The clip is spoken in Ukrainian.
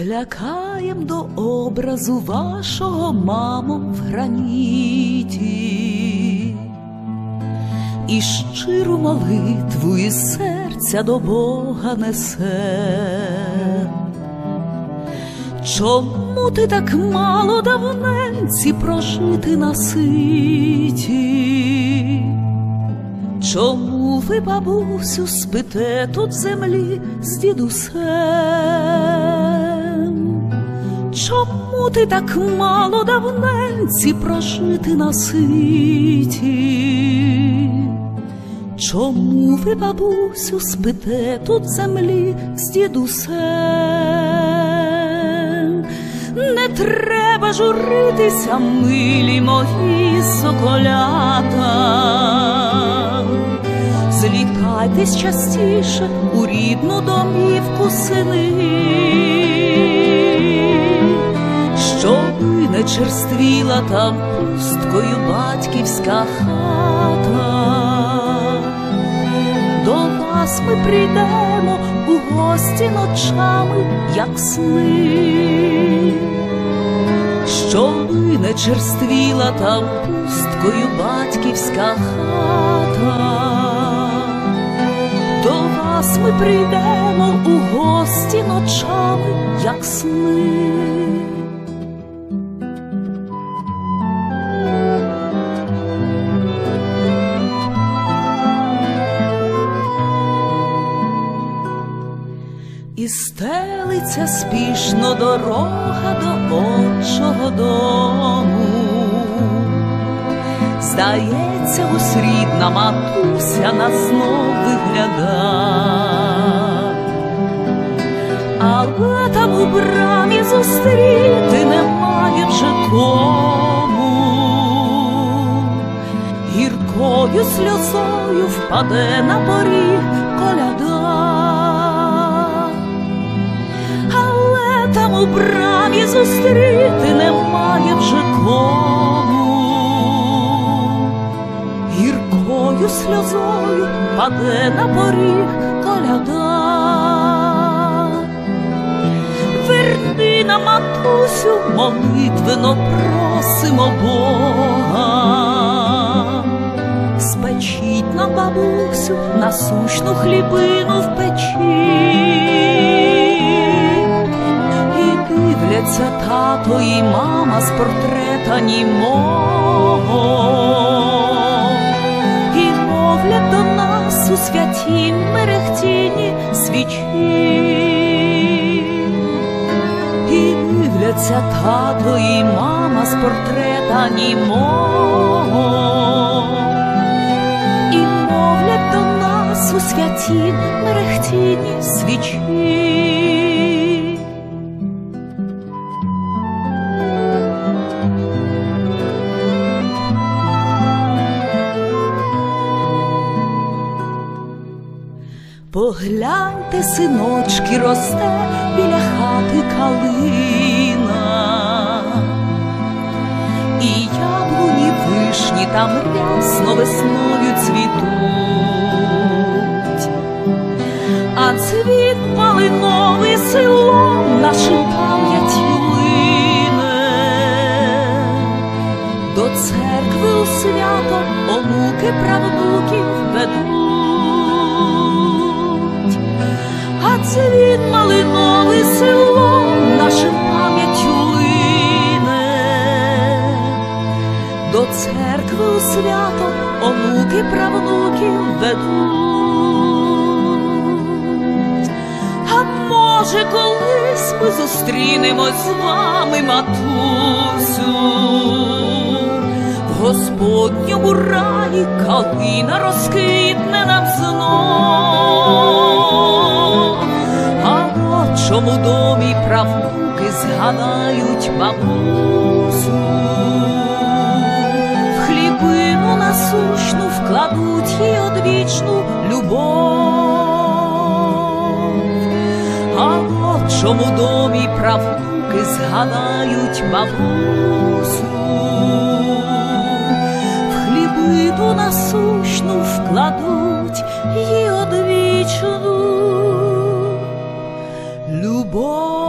Вклякаєм до образу вашого мамом в граніті, і щиру молитву із серця до Бога несе. Чому ти так мало давненці прожити на ситі? Чому ви, бабусю, спите тут землі з дідусем? Чому ти так мало давненці прожити на ситі? Чому ви, бабусю, спите тут землі з дідусем? Не треба журитися, милі мої соколята. Злітайтесь частіше у рідну домівку сини, не черствіла там пусткою батьківська хата. До вас ми прийдемо у гості ночами, як сни, щоби не черствіла там пусткою батьківська хата. До вас ми прийдемо у гості ночами, як сни. І стелиться спішно дорога до отчого дому. Здається, ось рідна матуся нас знов вигляда, але там у брамі зустріти немає вже кому, гіркою сльозою впаде на поріг коляда, у брамі зустріти немає вже кому гіркою сльозою паде на поріг коляда. Верни нам, матусю, молитвено просимо Бога. Спечіть нам, бабусю, насущну хлібину в печі. Тато і мама з портрета німого. І мовлять до нас у святім мерехтінні свічі, і дивляться тато і мама з портрета німого, і мовлять до нас у святім мерехтінні свічі. Погляньте, синочки, росте біля хати калина, і яблуні вишні там рясно весною цвітуть, а цвіт малиновий селом А цвіт малиновий село нашим пам'яттю лине. До церкви у свято онуки правнуків ведуть. А може, колись ми зустрінемось з вами, матусю, в Господньому раї калина розквітне нам отчому домі правнуки згадають бабусю, в хлібину насущну вкладуть їй одвічну любов. А в отчому домі правнуки згадають бабусю, в хлібину насущну вкладуть її одвічну любов.